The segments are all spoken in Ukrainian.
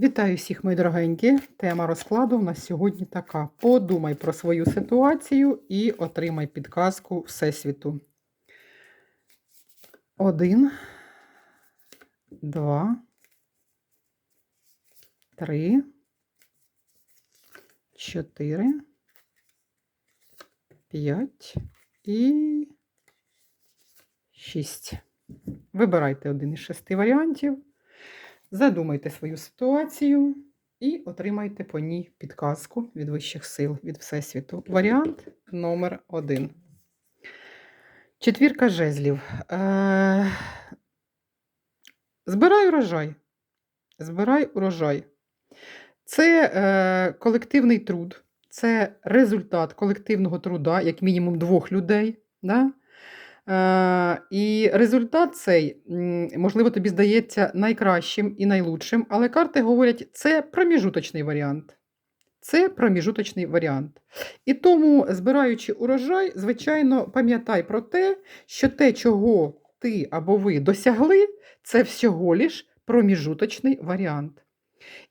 Вітаю всіх, мої дорогенькі. Тема розкладу у нас сьогодні така: подумай про свою ситуацію і отримай підказку Всесвіту. Один, два, три, чотири, п'ять і шість. Вибирайте один із шести варіантів. Задумайте свою ситуацію і отримайте по ній підказку від вищих сил, від Всесвіту. Варіант номер один. Четвірка жезлів. Е... Збирай урожай. Збирай урожай. Це е, колективний труд, це результат колективного труда, як мінімум двох людей. Да? І результат цей, можливо, тобі здається найкращим і найлучшим, але карти говорять, це проміжуточний варіант. Це проміжуточний варіант. І тому, збираючи урожай, звичайно, пам'ятай про те, що те, чого ти або ви досягли, це всього лиш проміжуточний варіант.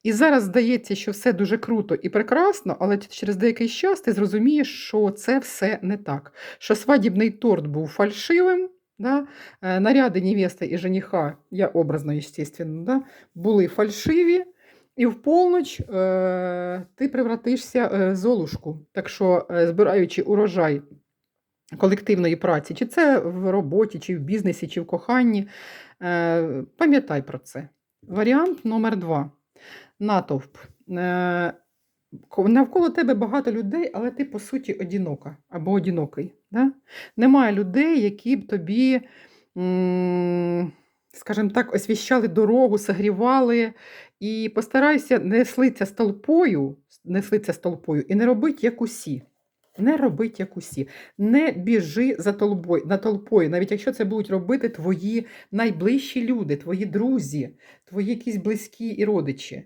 І зараз здається, що все дуже круто і прекрасно, але через деякий час ти зрозумієш, що це все не так. Що свадібний торт був фальшивим, да? е, наряди невести і жениха, я образно, естественно, да? були фальшиві, і в полноч е, ти превратишся е, в золушку. Так що, збираючи урожай колективної праці, чи це в роботі, чи в бізнесі, чи в коханні, е, пам'ятай про це. Варіант номер два натовп. Е, Навколо тебе багато людей, але ти, по суті, одинока або одинокий. Да? Немає людей, які б тобі, скажімо так, освіщали дорогу, согрівали. І постарайся не слитися з толпою, не слитися з толпою і не робити як усі. Не робить як усі. Не біжи за толпою, на толпою, навіть якщо це будуть робити твої найближчі люди, твої друзі, твої якісь близькі і родичі.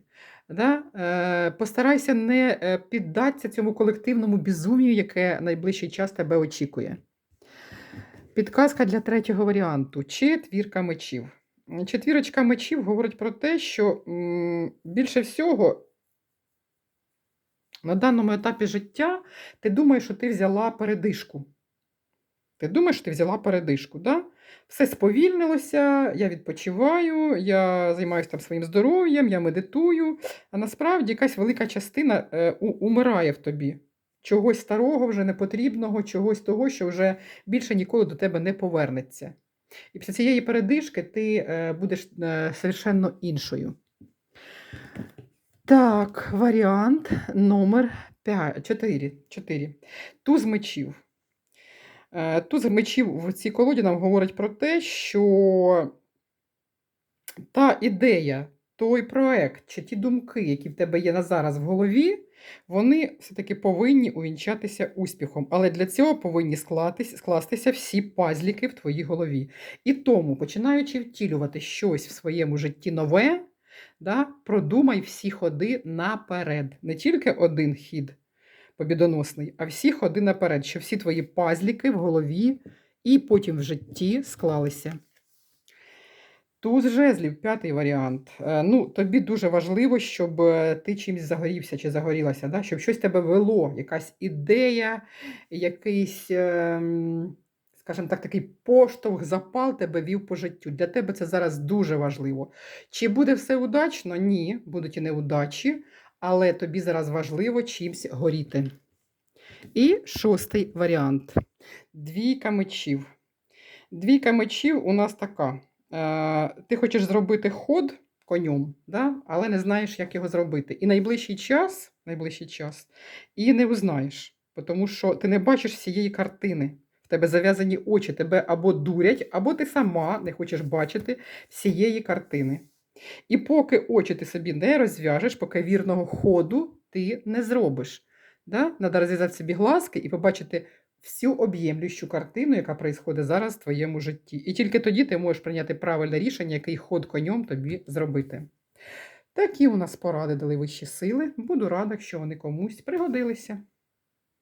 Да? Е, постарайся не е, піддатися цьому колективному безумію, яке найближчий час тебе очікує. Підказка для третього варіанту: четвірка мечів. Четвірочка мечів говорить про те, що більше всього на даному етапі життя ти думаєш, що ти взяла передишку. Ти думаєш, що ти взяла передишку, да? Все сповільнилося, я відпочиваю, я займаюся там своїм здоров'ям, я медитую. А насправді якась велика частина е, у- умирає в тобі. Чогось старого, вже непотрібного, чогось того, що вже більше ніколи до тебе не повернеться. І після цієї передишки ти е, будеш е, совершенно іншою. Так, варіант номер 5, 4, 4. Туз мечів. Е, Туз мечів в цій колоді нам говорить про те, що та ідея, той проект чи ті думки, які в тебе є на зараз в голові, вони все-таки повинні увінчатися успіхом. Але для цього повинні скластися, скластися всі пазліки в твоїй голові. І тому, починаючи втілювати щось в своєму житті нове, да, продумай всі ходи наперед. Не тільки один хід побідоносний, а всі ходи наперед, щоб всі твої пазліки в голові і потім в житті склалися. Туз жезлів, п'ятий варіант. Е, Ну, тобі дуже важливо, щоб е, ти чимось загорівся чи загорілася, да? щоб щось тебе вело, якась ідея, якийсь, ем, скажімо так, такий поштовх, запал тебе вів по життю. Для тебе це зараз дуже важливо. Чи буде все удачно? Ні, будуть і неудачі, але тобі зараз важливо чимсь горіти. І шостий варіант. Двійка мечів. Двійка мечів у нас така. Е, ти хочеш зробити ход конем, да? але не знаєш, як його зробити. І найближчий час, найближчий час і не узнаєш, тому що ти не бачиш всієї картини. В тебе зав'язані очі, тебе або дурять, або ти сама не хочеш бачити всієї картини. І поки очі ти собі не розв'яжеш, поки вірного ходу ти не зробиш. Да? Надо розв'язати собі глазки і побачити всю об'ємлющу картину, яка відбувається зараз в твоєму житті. І тільки тоді ти можеш прийняти правильне рішення, який ход конем тобі зробити. Такі у нас поради дали вищі сили. Буду рада, якщо вони комусь пригодилися.